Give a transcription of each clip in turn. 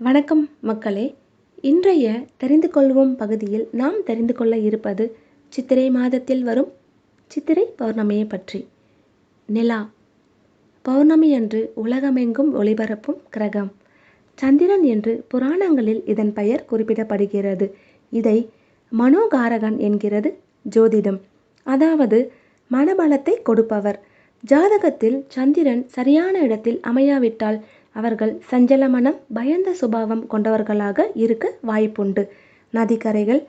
வணக்கம் மக்களே. இன்றைய தெரிந்து கொள்வோம் பகுதியில் நாம் தெரிந்து கொள்ள இருப்பது சித்திரை மாதத்தில் வரும் சித்திரை பௌர்ணமியை பற்றி. நிலா. பௌர்ணமி அன்று உலகமெங்கும் ஒளிபரப்பும் கிரகம். சந்திரன் என்று புராணங்களில் இதன் பெயர் குறிப்பிடப்படுகிறது. இதை மனோகாரகன் என்கிறது ஜோதிடம். அதாவது மனபலத்தை கொடுப்பவர். ஜாதகத்தில் சந்திரன் சரியான இடத்தில் அமையாவிட்டால் அவர்கள் சஞ்சல மனம் பயந்த சுபாவம் கொண்டவர்களாக இருக்க வாய்ப்புண்டு. நதிக்கரைகள்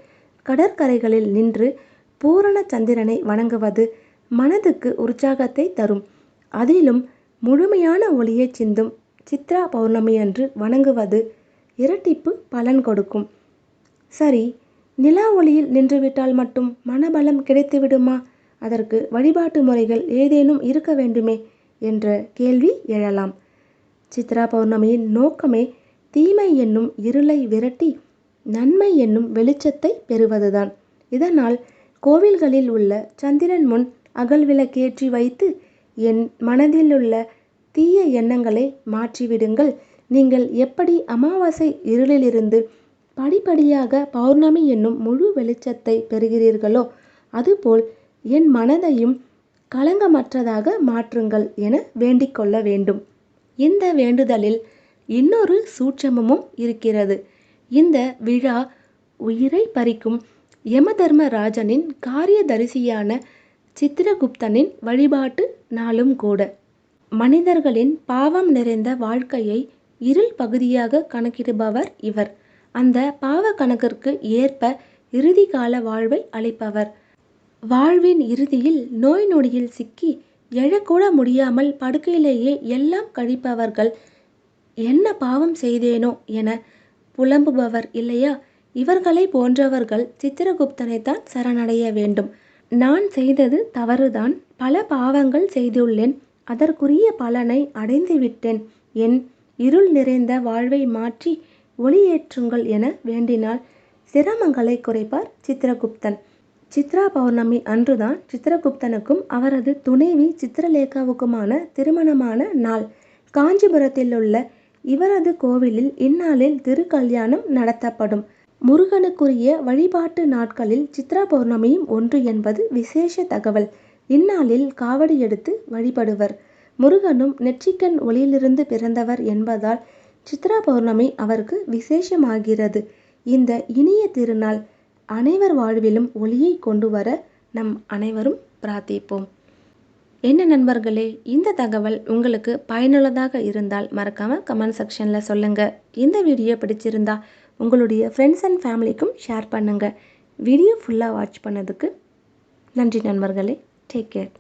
கடற்கரைகளில் நின்று பூரண சந்திரனை வணங்குவது மனதுக்கு உற்சாகத்தை தரும். அதிலும் முழுமையான ஒளியை சிந்தும் சித்ரா பௌர்ணமியன்று வணங்குவது இரட்டிப்பு பலன் கொடுக்கும். சரி நிலா ஒளியில் நின்றுவிட்டால் மட்டும் மனபலம் கிடைத்துவிடுமா? அதற்கு வழிபாட்டு முறைகள் ஏதேனும் இருக்க வேண்டுமே? என்ற கேள்வி எழலாம். சித்ரா பௌர்ணமியின் நோக்கமே தீமை என்னும் இருளை விரட்டி நன்மை என்னும் வெளிச்சத்தை பெறுவதுதான். இதனால் கோவில்களில் உள்ள சந்திரன் முன் அகல் விளக்கேற்றி வைத்து என் மனதிலுள்ள தீய எண்ணங்களை மாற்றிவிடுங்கள். நீங்கள் எப்படி அமாவாசை இருளிலிருந்து படிப்படியாக பௌர்ணமி என்னும் முழு வெளிச்சத்தை பெறுகிறீர்களோ அதுபோல் என் மனதையும் களங்கமற்றதாக மாற்றுங்கள் என வேண்டிக் கொள்ள வேண்டும். இந்த வேண்டுதலில் இன்னொரு சூட்சமமும் இருக்கிறது. இந்த விழா உயிரை பறிக்கும் யமதர்மராஜனின் காரியதரிசியான சித்திரகுப்தனின் வழிபாட்டு நாளும் கூட. மனிதர்களின் பாவம் நிறைந்த வாழ்க்கையை இருள் பகுதியாக கணக்கிடுபவர் இவர். அந்த பாவ கணக்கிற்கு ஏற்ப இறுதி கால வாழ்வை அளிப்பவர். வாழ்வின் இறுதியில் நோய் நொடியில் சிக்கி எழக்கூட முடியாமல் படுக்கையிலேயே எல்லாம் கழிப்பவர்கள் என்ன பாவம் செய்தேனோ என புலம்புபவர் இல்லையா? இவர்களை போன்றவர்கள் சித்திரகுப்தனைத்தான் சரணடைய வேண்டும். நான் செய்தது தவறுதான். பல பாவங்கள் செய்துள்ளேன். அதற்குரிய பலனை அடைந்து விட்டேன் என் இருள் நிறைந்த வாழ்வை மாற்றி ஒளியேற்றுங்கள் என வேண்டினால் சிரமங்களை குறைப்பார் சித்திரகுப்தன். சித்ரா பௌர்ணமி அன்றுதான் சித்திரகுப்தனுக்கும் அவரது துணைவி சித்திரலேகாவுக்குமான திருமணமான நாள். காஞ்சிபுரத்தில் உள்ள இவரது கோவிலில் இந்நாளில் திருக்கல்யாணம் நடத்தப்படும். முருகனுக்குரிய வழிபாட்டு நாட்களில் சித்ரா பௌர்ணமியும் ஒன்று என்பது விசேஷ தகவல். இந்நாளில் காவடி எடுத்து வழிபடுவர். முருகனும் நெற்றிக்கண் ஒளியிலிருந்து பிறந்தவர் என்பதால் சித்ரா பௌர்ணமி அவருக்கு விசேஷமாகிறது. இந்த இனிய திருநாள் அனைவர் வாழ்விலும் ஒளியை கொண்டு வர நம் அனைவரும் பிரார்த்திப்போம். என்ன நண்பர்களே இந்த தகவல் உங்களுக்கு பயனுள்ளதாக இருந்தால் மறக்காமல் கமெண்ட் செக்ஷனில் சொல்லுங்கள் இந்த வீடியோ பிடிச்சிருந்தா உங்களுடைய ஃப்ரெண்ட்ஸ் அண்ட் ஃபேமிலிக்கும் ஷேர் பண்ணுங்கள் வீடியோ ஃபுல்லாக வாட்ச் பண்ணதுக்கு நன்றி நண்பர்களே. Take care